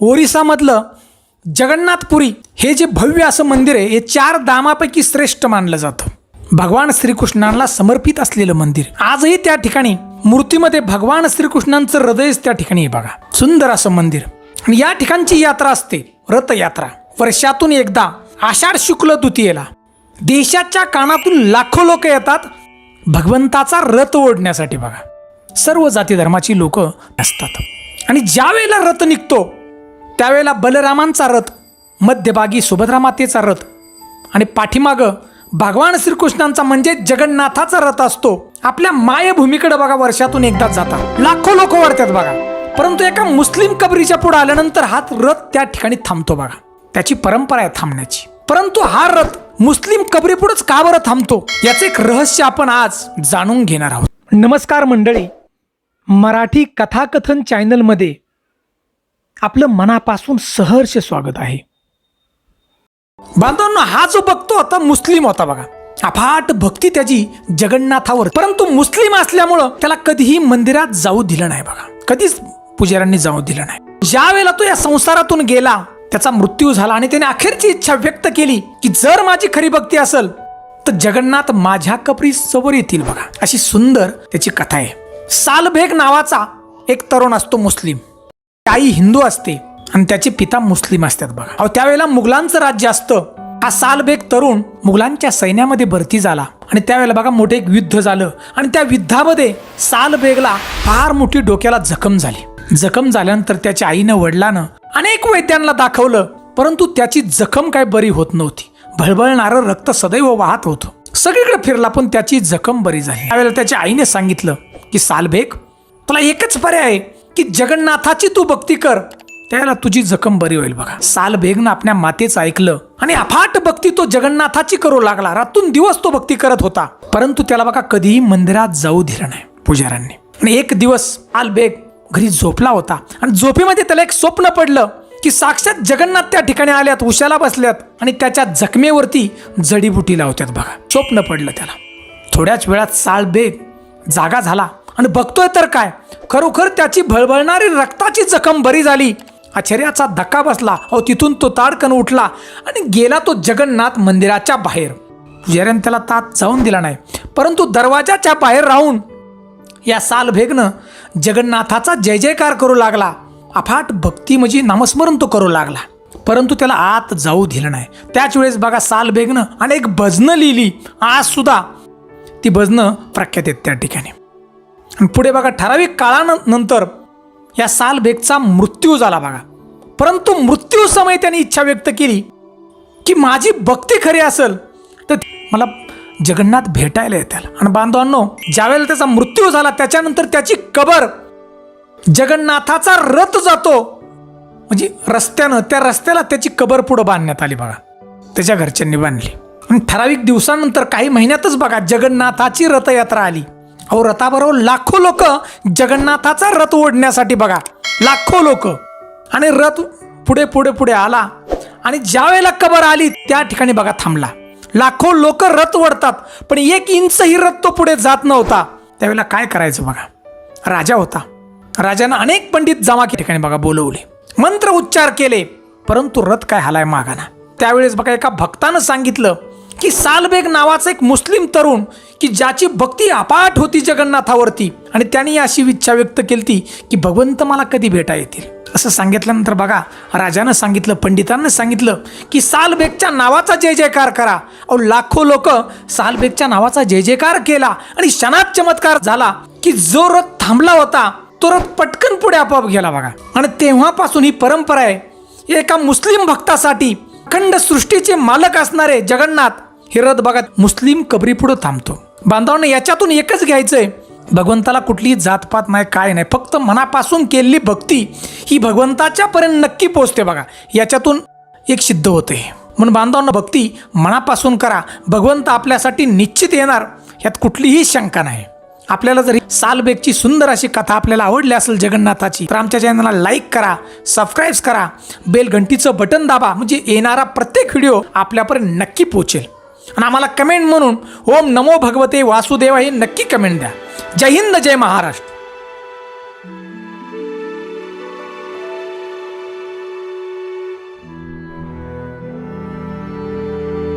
ओरिसामधलं जगन्नाथपुरी हे जे भव्य असं मंदिर आहे हे चार धामापैकी श्रेष्ठ मानलं जातं. भगवान श्रीकृष्णांना समर्पित असलेलं मंदिर. आजही त्या ठिकाणी मूर्तीमध्ये भगवान श्रीकृष्णांचं हृदयच त्या ठिकाणी आहे बघा. सुंदर असं मंदिर. आणि या ठिकाणची यात्रा असते रथयात्रा. वर्षातून एकदा आषाढ शुक्ल द्वितीयेला देशाच्या कानातून लाखो लोक येतात भगवंताचा रथ ओढण्यासाठी बघा. सर्व जाती धर्माची लोक असतात. आणि ज्या वेळेला रथ निघतो त्यावेळेला बलरामांचा रथ मध्यभागी सुभद्रा मातेचा रथ आणि पाठीमागं भगवान श्रीकृष्णांचा म्हणजे जगन्नाथाचा रथ असतो. आपल्या मायभूमीकडे बघा वर्षातून एकदाच जातात लाखो लोक वरतात बघा. परंतु एका मुस्लिम कबरीच्या पुढे आल्यानंतर हा रथ त्या ठिकाणी थांबतो बघा. त्याची परंपरा आहे थांबण्याची. परंतु हा रथ मुस्लिम कबरीपुढेच का बरं थांबतो? याचं एक रहस्य आपण आज जाणून घेणार आहोत. नमस्कार मंडळी. मराठी कथाकथन चॅनलमध्ये आपलं मनापासून सहर्ष स्वागत आहे. बांधवांनो हा जो बघतो आता मुस्लिम होता बघा. अफाट भक्ती त्याची जगन्नाथावर. परंतु मुस्लिम असल्यामुळं त्याला कधीही मंदिरात जाऊ दिलं नाही बघा. कधीच पुजाऱ्यांनी जाऊ दिलं नाही. ज्या वेळेला तो या संसारातून गेला त्याचा मृत्यू झाला आणि त्याने अखेरची इच्छा व्यक्त केली की जर माझी खरी भक्ती असेल तर जगन्नाथ माझ्या कपरी समोर येतील बघा. अशी सुंदर त्याची कथा आहे. सालभेग नावाचा एक तरुण असतो मुस्लिम. आई हिंदू असते आणि त्याचे पिता मुस्लिम असतात बघा. अहो त्यावेळेला मुघलांचं राज्य असतं. हा सालबेग तरुण मुघलांच्या सैन्यामध्ये भरती झाला. आणि त्यावेळेला बघा मोठे एक युद्ध झालं. आणि त्या युद्धामध्ये सालबेगला फार मोठी डोक्याला जखम झाली. जखम झाल्यानंतर त्याच्या आईनं वडिलानं अनेक वैद्यांना दाखवलं. परंतु त्याची जखम काय बरी होत नव्हती. भळबळणारं रक्त सदैव वाहत होतं. सगळीकडे फिरला पण त्याची जखम बरी झाली. त्यावेळेला त्याच्या आईने सांगितलं की सालबेग तुला एकच पर्याय आहे. की जगन्नाथाची तू भक्ती कर. त्याला तुझी जखम बरी होईल बघा. साल बेगनं आपल्या मातेचं ऐकलं आणि अफाट भक्ती तो जगन्नाथाची करू लागला. रातून दिवस तो भक्ती करत होता. परंतु त्याला बघा कधीही मंदिरात जाऊ दिलं नाही पुजाऱ्यांनी. आणि एक दिवस आलबेग बेग घरी झोपला होता. आणि झोपेमध्ये त्याला एक स्वप्न पडलं की साक्षात जगन्नाथ त्या ठिकाणी आल्यात उशाला बसल्यात आणि त्याच्या जखमेवरती जडीबुटी लावत्यात बघा. स्वप्न पडलं त्याला. थोड्याच वेळात साळ बेग जागा झाला. आणि बघतोय तर काय? खरोखर त्याची भळभळणारी रक्ताची जखम बरी झाली. आश्चर्याचा धक्का बसला. अहो तिथून तो ताडकन उठला आणि गेला तो जगन्नाथ मंदिराच्या बाहेर. पुजाऱ्याने त्याला तात जाऊन दिला नाही परंतु दरवाजाच्या बाहेर राहून या सालभेगनं जगन्नाथाचा जय जयकार करू लागला. अफाट भक्ती म्हणजे नामस्मरण तो करू लागला. परंतु त्याला आत जाऊ दिलं नाही. त्याच वेळेस बघा सालभेगनं अनेक भजनं लिहिली. आज सुद्धा ती भजनं प्रख्यात आहेत त्या ठिकाणी. पुढे बघा ठराविक काळानंतर या सालबेगचा मृत्यू झाला बघा. परंतु मृत्यू समय त्याने इच्छा व्यक्त केली की माझी भक्ती खरी असेल तर मला जगन्नाथ भेटायला येतील. आणि बांधवांनो ज्यावेळेला त्याचा मृत्यू झाला त्याच्यानंतर त्याची कबर जगन्नाथाचा रथ जातो. म्हणजे रस्त्यानं त्या रस्त्याला त्याची कबर पुढं बांधण्यात आली बघा. त्याच्या घरच्यांनी बांधली. आणि ठराविक दिवसानंतर काही महिन्यातच बघा जगन्नाथाची रथयात्रा आली. अहो रथाबरोबर लाखो लोक जगन्नाथाचा रथ ओढण्यासाठी बघा लाखो लोक. आणि रथ पुढे पुढे पुढे आला. आणि ज्या वेळेला कबर आली त्या ठिकाणी बघा थांबला. लाखो लोक रथ ओढतात पण एक इंचही रथ तो पुढे जात नव्हता. त्यावेळेला काय करायचं बघा? राजा होता. राजानं अनेक पंडित जमा ठिकाणी बघा बोलवले. मंत्र उच्चार केले परंतु रथ काय हालाय मागाना. त्यावेळेस बघा एका भक्तानं सांगितलं की सालबेग नावाचा एक मुस्लिम तरुण की ज्याची भक्ती अपाट होती जगन्नाथावरती. आणि त्यांनी अशी इच्छा व्यक्त केली की भगवंत मला कधी भेटा येतील. असं सांगितल्यानंतर बघा राजानं सांगितलं पंडितांना सांगितलं की सालबेगच्या नावाचा जय जयकार करा. अहो लाखो लोक सालबेगच्या नावाचा जय जयकार केला आणि क्षणात चमत्कार झाला की जो रथ थांबला होता तो रथ पटकन पुढे आपोआप गेला बघा. आणि तेव्हापासून ही परंपरा आहे एका मुस्लिम भक्तासाठी अखंड सृष्टीचे मालक असणारे जगन्नाथ हे रथ भागात मुस्लिम कबरी पुढे थांबतो. बांधवांना याच्यातून एकच घ्यायचंय. भगवंताला कुठलीही जातपात नाही काय नाही. फक्त मनापासून केलेली भक्ती ही भगवंताच्या पर्यंत नक्की पोचते बघा. याच्यातून एक सिद्ध होते. म्हणून बांधवांना भक्ती मनापासून करा. भगवंत आपल्यासाठी निश्चित येणार यात कुठलीही शंका नाही. आपल्याला जरी सालबेगची सुंदर अशी कथा आपल्याला आवडली असेल जगन्नाथाची तर आमच्या चॅनलला लाईक करा सबस्क्राईब करा बेल घंटीचं बटन दाबा म्हणजे येणारा प्रत्येक व्हिडिओ आपल्यापर्यंत नक्की पोचेल आणि आम्हाला कमेंट म्हणून ओम नमो भगवते वासुदेवा हे नक्की कमेंट द्या. जय हिंद जय महाराष्ट्र.